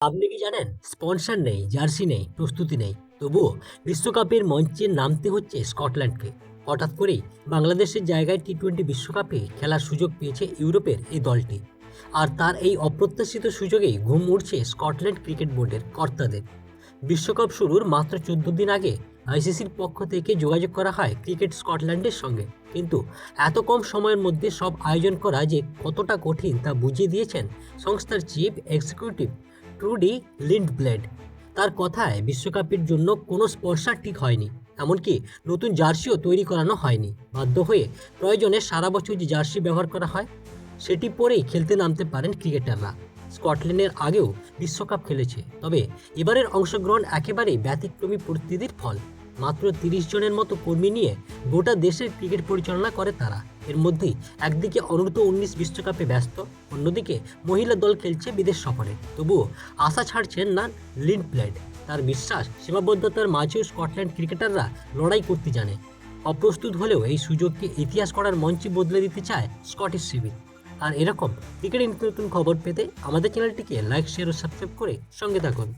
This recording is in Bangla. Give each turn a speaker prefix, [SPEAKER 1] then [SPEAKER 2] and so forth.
[SPEAKER 1] আপনি কি জানেন? স্পন্সার নেই, জার্সি নেই, প্রস্তুতি নেই। তবুও বিশ্বকাপের মঞ্চে নামতে হচ্ছে স্কটল্যান্ডকে। হঠাৎ করেই বাংলাদেশের জায়গায় টি টোয়েন্টি বিশ্বকাপে খেলার সুযোগ পেয়েছে ইউরোপের এই দলটি। আর তার এই অপ্রত্যাশিত সুযোগেই ঘুম উঠছে স্কটল্যান্ড ক্রিকেট বোর্ডের কর্তাদের। বিশ্বকাপ শুরুর মাত্র চোদ্দ দিন আগে আইসিসির পক্ষ থেকে যোগাযোগ করা হয় ক্রিকেট স্কটল্যান্ডের সঙ্গে। কিন্তু এত কম সময়ের মধ্যে সব আয়োজন করা যে কতটা কঠিন তা বুঝিয়ে দিয়েছেন সংস্থার চিফ এক্সিকিউটিভ ট্রুডি লিন্ডব্লেড। তার কথায় বিশ্বকাপের জন্য কোনো স্পন্সর ঠিক হয়নি, এমনকি নতুন জার্সিও তৈরি করানো হয়নি। বাধ্য হয়ে প্রয়োজনে সারা বছর যে জার্সি ব্যবহার করা হয়, সেটি পরেই খেলতে নামতে পারেন ক্রিকেটাররা। স্কটল্যান্ডের আগেও বিশ্বকাপ খেলেছে, তবে এবারের অংশগ্রহণ একেবারেই ব্যতিক্রমী পরিস্থিতির ফল। মাত্র তিরিশ জনের মতো কর্মী নিয়ে গোটা দেশের ক্রিকেট পরিচালনা করে তারা। এর মধ্যেই একদিকে অনূর্ধ্ব উনিশ বিশ্বকাপে ব্যস্ত, অন্যদিকে মহিলা দল খেলছে বিদেশ সফরে। তবুও আশা ছাড়ছেন না লিন্ড প্লেড। তার বিশ্বাস, সীমাবদ্ধতার মাঝেও স্কটল্যান্ড ক্রিকেটাররা লড়াই করতে জানে। অপ্রস্তুত হলেও এই সুযোগকে ইতিহাস করার মঞ্চে বদলে দিতে চায় স্কটিশ সিভিল আর এরকম ক্রিকেটের নতুন খবর পেতে আমাদের চ্যানেলটিকে লাইক, শেয়ার ও সাবস্ক্রাইব করে সঙ্গে থাকুন।